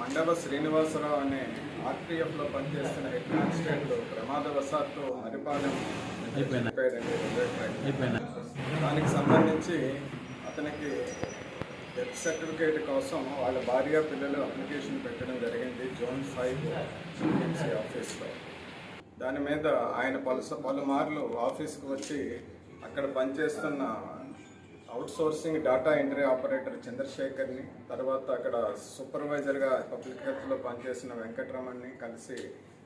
మండవ శ్రీనివాసరావు అనే ఆర్టీఎఫ్లో పనిచేస్తున్న head constable ప్రమాదవశాత్తు ట్రాక్. దానికి సంబంధించి అతనికి డెత్ సర్టిఫికేట్ కోసం వాళ్ళ భార్య పిల్లలు అప్లికేషన్ పెట్టడం జరిగింది జోన్ ఫైవ్ సిఎంసీ ఆఫీస్లో దాని మీద ఆయన పలుస పలుమార్లు ఆఫీస్కి వచ్చి అక్కడ పనిచేస్తున్న అవుట్సోర్సింగ్ డేటా ఎంట్రీ ఆపరేటర్ చంద్రశేఖర్ని తర్వాత అక్కడ సూపర్వైజర్గా పబ్లిక్ హెల్త్లో పనిచేసిన వెంకటరమణ్ని కలిసి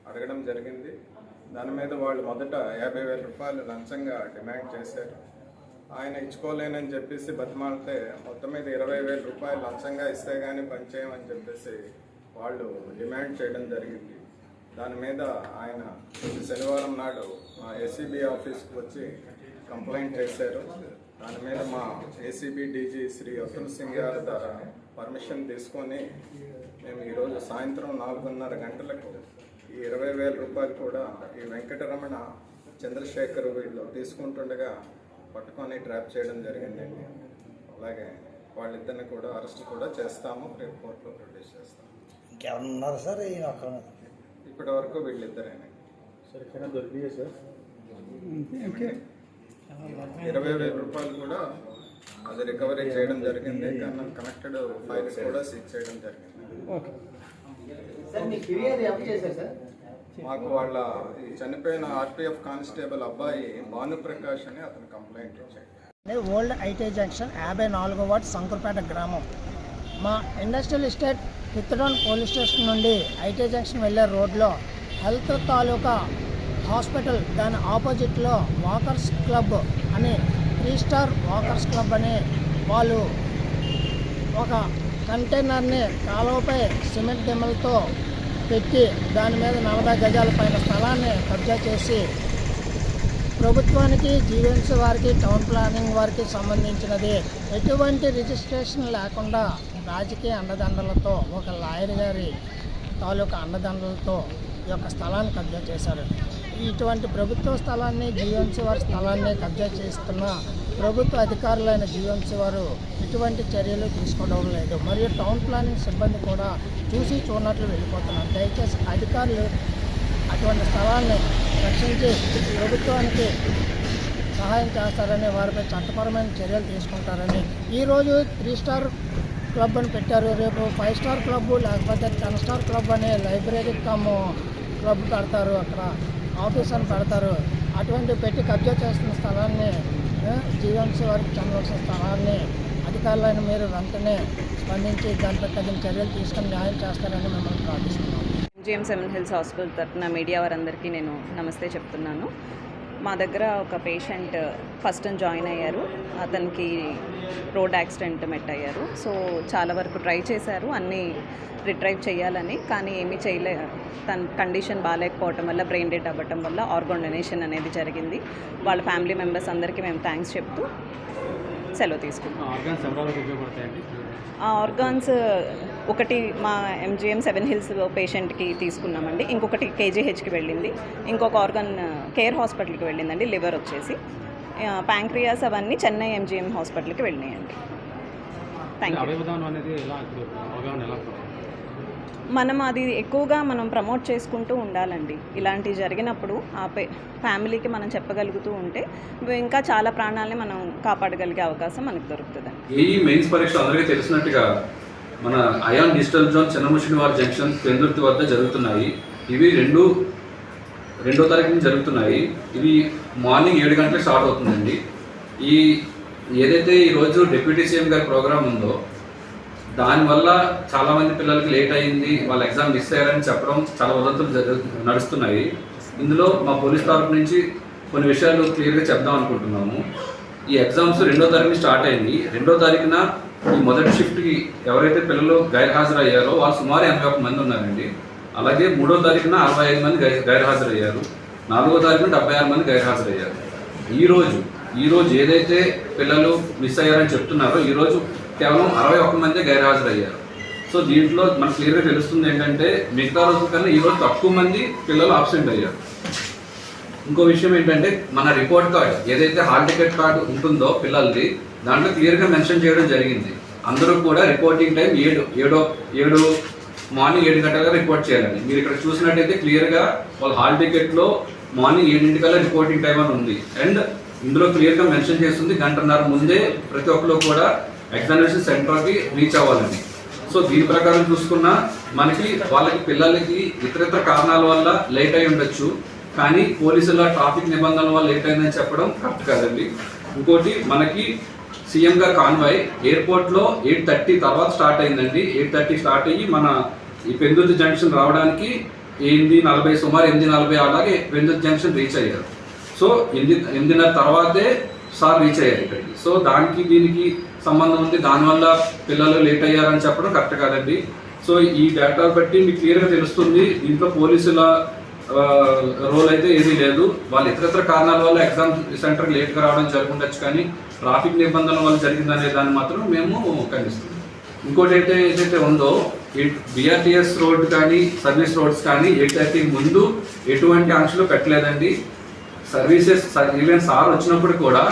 అడగడం జరిగింది. దాని మీద వాళ్ళు మొదట యాభై వేల రూపాయలు లంచంగా డిమాండ్ చేశారు. ఆయన ఇచ్చుకోలేనని చెప్పేసి బతిమాలితే మొత్తం మీద ఇరవై వేల రూపాయలు లంచంగా ఇస్తే కానీ పనిచేయమని చెప్పేసి వాళ్ళు డిమాండ్ చేయడం జరిగింది. దాని మీద ఆయన శనివారం నాడు ఎస్సీబీ ఆఫీస్కి వచ్చి కంప్లైంట్ చేశారు. దాని మీద మా ఏసీబీ డీజీ శ్రీ అతుల్ సింగ్ గారి ద్వారా పర్మిషన్ తీసుకొని మేము ఈరోజు సాయంత్రం నాలుగున్నర గంటలకు ఈ ఇరవై వేల రూపాయలు కూడా ఈ వెంకటరమణ చంద్రశేఖర్ వీళ్ళు తీసుకుంటుండగా పట్టుకొని ట్రాప్ చేయడం జరిగిందండి అలాగే వాళ్ళిద్దరిని కూడా అరెస్ట్ కూడా చేస్తాము. రేపు కోర్టులో ప్రొడ్యూస్ చేస్తాము. ఇంకెవరన్నా ఉన్నారా సార్? ఇప్పటి వరకు వీళ్ళిద్దరేనే సార్ దొరికియే సార్? ఇరవై వేల రూపాయలు కూడా అది రికవరీ చేయడం జరిగింది. కన్నా కనెక్టెడ్ ఫైల్స్ కూడా సీజ్ చేయడం జరిగింది. మాకు వాళ్ళ చనిపోయిన ఆర్పిఎఫ్ కానిస్టేబుల్ అబ్బాయి భానుప్రకాష్ అని అతను కంప్లైంట్ ఇచ్చాడు. ఓల్డ్ ఐటీ జంక్షన్ యాభై నాలుగో వార్డ్ శంకర్పేట గ్రామం. మా ఇండస్ట్రియల్ ఎస్టేట్ పిత్తడౌన్ పోలీస్ స్టేషన్ నుండి ఐటీ జంక్షన్ వెళ్ళే రోడ్లో హెల్త్ తాలూకా హాస్పిటల్ దాని ఆపోజిట్లో వాకర్స్ క్లబ్ అని త్రీ స్టార్ వాకర్స్ క్లబ్ అని వాళ్ళు ఒక కంటైనర్ని కాలువపై సిమెంట్ దిమ్మలతో పెట్టి దాని మీద నలభై గజాల పైన స్థలాన్ని కబ్జా చేసి ప్రభుత్వానికి జీవెన్సీ వారికి టౌన్ ప్లానింగ్ వారికి సంబంధించినది. ఎటువంటి రిజిస్ట్రేషన్ లేకుండా రాజకీయ అండదండలతో ఒక లాయర్ గారి తాలూకా అండదండలతో ఈ యొక్క స్థలాన్ని కబ్జా చేశారు. ఇటువంటి ప్రభుత్వ స్థలాన్ని జీవెన్స్ వారి స్థలాన్ని కబ్జా చేస్తున్న ప్రభుత్వ అధికారులైన జీవెన్స్ వారు ఎటువంటి చర్యలు తీసుకోవడం లేదు. మరియు టౌన్ ప్లానింగ్ సిబ్బంది కూడా చూసి చూడనట్లు వెళ్ళిపోతున్నారు. దయచేసి అధికారులు అటువంటి స్థలాన్ని రక్షించి ప్రభుత్వానికి సహాయం చేస్తారని వారిపై చట్టపరమైన చర్యలు తీసుకుంటారని ఈరోజు త్రీ స్టార్ క్లబ్ అని పెట్టారు. రేపు ఫైవ్ స్టార్ క్లబ్ లేకపోతే టెన్ స్టార్ క్లబ్ అనే లైబ్రరీ కమ్ క్లబ్ కడతారు అక్కడ. ఆఫీస్ అని పెడతారు. అటువంటి పెట్టి కబ్జా చేస్తున్న స్థలాన్ని జీవన్స్ వారికి చెందవలసిన స్థలాన్ని అధికారులైన మీరు వెంటనే స్పందించి దానిపై తగిన చర్యలు తీసుకొని న్యాయం చేస్తారని మిమ్మల్ని ప్రార్థిస్తున్నాం. ఎంజిఎం సెవెన్ హిల్స్ హాస్పిటల్ తరఫున మీడియా వారందరికీ నేను నమస్తే చెప్తున్నాను. మా దగ్గర ఒక పేషెంట్ ఫస్ట్ జాయిన్ అయ్యారు. అతనికి రోడ్ యాక్సిడెంట్ మెట్ అయ్యారు. సో చాలా వరకు ట్రై చేశారు. అన్నీ రిట్రైవ్ చేయాలని. కానీ ఏమీ చేయలే. తన కండిషన్ బాగాలేకపోవటం వల్ల బ్రెయిన్ డెడ్ అవ్వటం వల్ల ఆర్గాన్ డొనేషన్ అనేది జరిగింది. వాళ్ళ ఫ్యామిలీ మెంబర్స్ అందరికీ మేము థ్యాంక్స్ చెప్తూ సెలవు తీసుకున్నాం. ఆర్గాన్స్ ఒకటి మా ఎంజిఎం సెవెన్ హిల్స్ పేషెంట్కి తీసుకున్నామండి. ఇంకొకటి కేజీహెచ్కి వెళ్ళింది. ఇంకొక ఆర్గాన్ కేర్ హాస్పిటల్కి వెళ్ళిందండి. లివర్ వచ్చేసి. ప్యాంక్రియాస్ అవన్నీ చెన్నై ఎంజిఎం హాస్పిటల్కి వెళ్ళినాయండి. థ్యాంక్ యూ అవయవదానం అనేది ఎలా ఇప్పుడు అవగాహన ఎలా ఉంటుంది? మనం అది ఎక్కువగా మనం ప్రమోట్ చేసుకుంటూ ఉండాలండి. ఇలాంటివి జరిగినప్పుడు ఆ పే ఫ్యామిలీకి మనం చెప్పగలుగుతూ ఉంటే ఇంకా చాలా ప్రాణాలని మనం కాపాడగలిగే అవకాశం మనకు దొరుకుతుందండి. మెయిన్స్ పరీక్ష అందరికీ తెలిసినట్టుగా మన ion digital zone Chinnamushinivari junction Pendurthi వద్ద జరుగుతున్నాయి. ఇవి రెండు రెండో తారీఖు నుంచి జరుగుతున్నాయి. ఇవి మార్నింగ్ ఏడు గంటలకు స్టార్ట్ అవుతుందండి. ఈ ఏదైతే ఈరోజు డిప్యూటీ సీఎం గారి ప్రోగ్రామ్ ఉందో దానివల్ల చాలామంది పిల్లలకి లేట్ అయింది వాళ్ళ ఎగ్జామ్ మిస్ అయ్యారని చెప్పడం చాలా వదంతులు జరుగు నడుస్తున్నాయి. ఇందులో మా పోలీస్ తరఫు నుంచి కొన్ని విషయాలు క్లియర్గా చెప్దాం అనుకుంటున్నాము. ఈ ఎగ్జామ్స్ రెండో తారీఖున స్టార్ట్ అయింది. రెండో తారీఖున ఈ మొదటి షిఫ్ట్కి ఎవరైతే పిల్లలు గైర్హాజరయ్యారో వాళ్ళు సుమారు ఎనభై ఒక్క మంది ఉన్నారండి. అలాగే మూడో తారీఖున అరవై ఐదు మంది గై నాలుగో తారీఖున డెబ్బై ఆరు మంది గైర్హాజరయ్యారు. ఈరోజు ఈ రోజు ఈ రోజు ఏదైతే పిల్లలు మిస్ అయ్యారని చెప్తున్నారో ఈరోజు కేవలం అరవై ఒక్క మంది గైర్హాజరయ్యారు. సో దీంట్లో మనకు క్లియర్గా తెలుస్తుంది ఏంటంటే మిగతా రోజుల కన్నా ఈ రోజు తక్కువ మంది పిల్లలు అబ్సెంట్ అయ్యారు. ఇంకో విషయం ఏంటంటే మన రిపోర్ట్ కార్డ్ ఏదైతే హాల్ టికెట్ కార్డు ఉంటుందో పిల్లలది దాంట్లో క్లియర్గా మెన్షన్ చేయడం జరిగింది. అందరూ కూడా రిపోర్టింగ్ టైం ఏడు ఏడో ఏడు మార్నింగ్ ఏడు గంటలుగా రిపోర్ట్ చేయాలండి. మీరు ఇక్కడ చూసినట్టయితే క్లియర్గా వాళ్ళ హాల్ టికెట్లో మార్నింగ్ ఏడింటికల్లా రిపోర్టింగ్ టైం అని ఉంది. అండ్ ఇందులో క్లియర్గా మెన్షన్ చేస్తుంది గంటన్నర ముందే ప్రతి ఒక్కరు కూడా ఎగ్జామినేషన్ సెంటర్కి రీచ్ అవ్వాలండి. సో దీని ప్రకారం చూసుకున్నా మనకి వాళ్ళకి పిల్లలకి ఇతరితర కారణాల వల్ల లేట్ అయి ఉండొచ్చు. కానీ పోలీసుల ట్రాఫిక్ నిబంధనల వల్ల లేట్ అయిందని చెప్పడం కరెక్ట్ కాదండి. ఇంకోటి మనకి సీఎంగా కాన్వాయ్. ఎయిర్పోర్ట్లో ఎయిట్ థర్టీ తర్వాత స్టార్ట్ అయిందండి. ఎయిట్ థర్టీ స్టార్ట్ అయ్యి మన ఈ పెందుర్తి జంక్షన్ రావడానికి ఎనిమిది నలభై సుమారు ఎనిమిది నలభై అలాగే పెందుర్తి జంక్షన్ రీచ్ అయ్యారు. సో ఎనిమిది ఎనిమిదిన్నర తర్వాతే సార్ రీచ్ అయ్యారు ఇక్కడికి. సో దానికి దీనికి సంబంధం ఉంది. దానివల్ల పిల్లలు లేట్ అయ్యారని చెప్పడం కరెక్ట్ కాదండి. సో ఈ డేటా బట్టి మీకు క్లియర్గా తెలుస్తుంది. దీంట్లో పోలీసుల రోల్ అయితే ఏమీ లేదు. వాళ్ళు ఇతరత్ర కారణాల వల్ల ఎగ్జామ్ సెంటర్కి లేట్గా రావడం జరుగుండొచ్చు కానీ ట్రాఫిక్ నిబంధనల వల్ల జరిగిందనే దాన్ని మాత్రం మేము ఖండిస్తున్నాం. ఇంకోటి అయితే ఏదైతే ఉందో బిఆర్టీఎస్ రోడ్ కానీ సర్వీస్ రోడ్స్ కానీ ఎయిట్ థర్టీ ముందు ఎటువంటి ఆంక్షలు పెట్టలేదండి. సర్వీసెస్ ఈవెన్ సార్ వచ్చినప్పుడు కూడా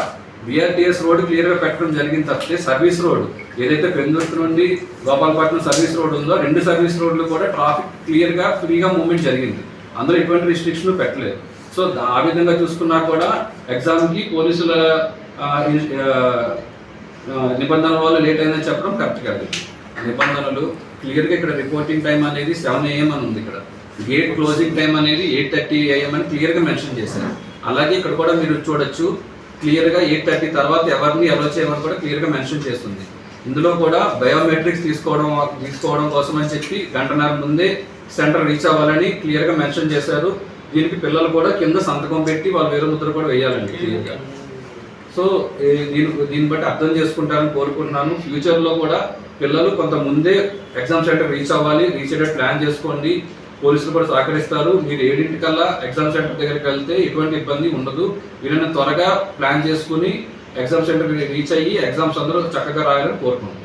బిఆర్టీఎస్ రోడ్ క్లియర్గా పెట్టడం జరిగింది తప్పితే సర్వీస్ రోడ్ ఏదైతే పెందుర్తి నుండి గోపాలపట్నం సర్వీస్ రోడ్ ఉందో రెండు సర్వీస్ రోడ్లు కూడా ట్రాఫిక్ క్లియర్గా ఫ్రీగా మూవ్మెంట్ జరిగింది. అందులో ఎటువంటి రిస్ట్రిక్షన్ పెట్టలేదు. సో దా- ఆ విధంగా చూసుకున్నా కూడా ఎగ్జామ్కి పోలీసుల నిబంధనల వల్ల లేట్ అయిందని చెప్పడం కరెక్ట్ కాదు. నిబంధనలు క్లియర్గా ఇక్కడ రిపోర్టింగ్ టైం అనేది సెవెన్ ఏఎం అని ఉంది ఇక్కడ. గేట్ క్లోజింగ్ టైం అనేది ఎయిట్ థర్టీ ఏఎం అని క్లియర్గా మెన్షన్ చేశారు. అలాగే ఇక్కడ కూడా మీరు చూడొచ్చు క్లియర్గా ఎయిట్ థర్టీ తర్వాత ఎవరిని ఎవరు చేయమని కూడా క్లియర్గా మెన్షన్ చేస్తుంది. ఇందులో కూడా బయోమెట్రిక్స్ తీసుకోవడం తీసుకోవడం కోసం అని చెప్పి గంటన్నర ముందే సెంటర్ రీచ్ అవ్వాలని క్లియర్గా మెన్షన్ చేశారు. దీనికి పిల్లలు కూడా కింద సంతకం పెట్టి వాళ్ళు వేరే ముద్ర కూడా వేయాలండి క్లియర్గా సో దీని దీన్ని బట్టి అర్థం చేసుకుంటారని కోరుకుంటున్నాను. ఫ్యూచర్లో కూడా పిల్లలు కొంత ముందే ఎగ్జామ్ సెంటర్ రీచ్ అవ్వాలి రీచ్ అయ్యేటట్టు ప్లాన్ చేసుకోండి. పోలీసులు కూడా సహకరిస్తారు. మీరు ఏడింటికల్లా ఎగ్జామ్ సెంటర్ దగ్గరికి వెళ్తే ఎటువంటి ఇబ్బంది ఉండదు. వీళ్ళని త్వరగా ప్లాన్ చేసుకుని ఎగ్జామ్ సెంటర్ రీచ్ అయ్యి ఎగ్జామ్స్ అందరూ చక్కగా రాయాలని కోరుకుంటున్నాను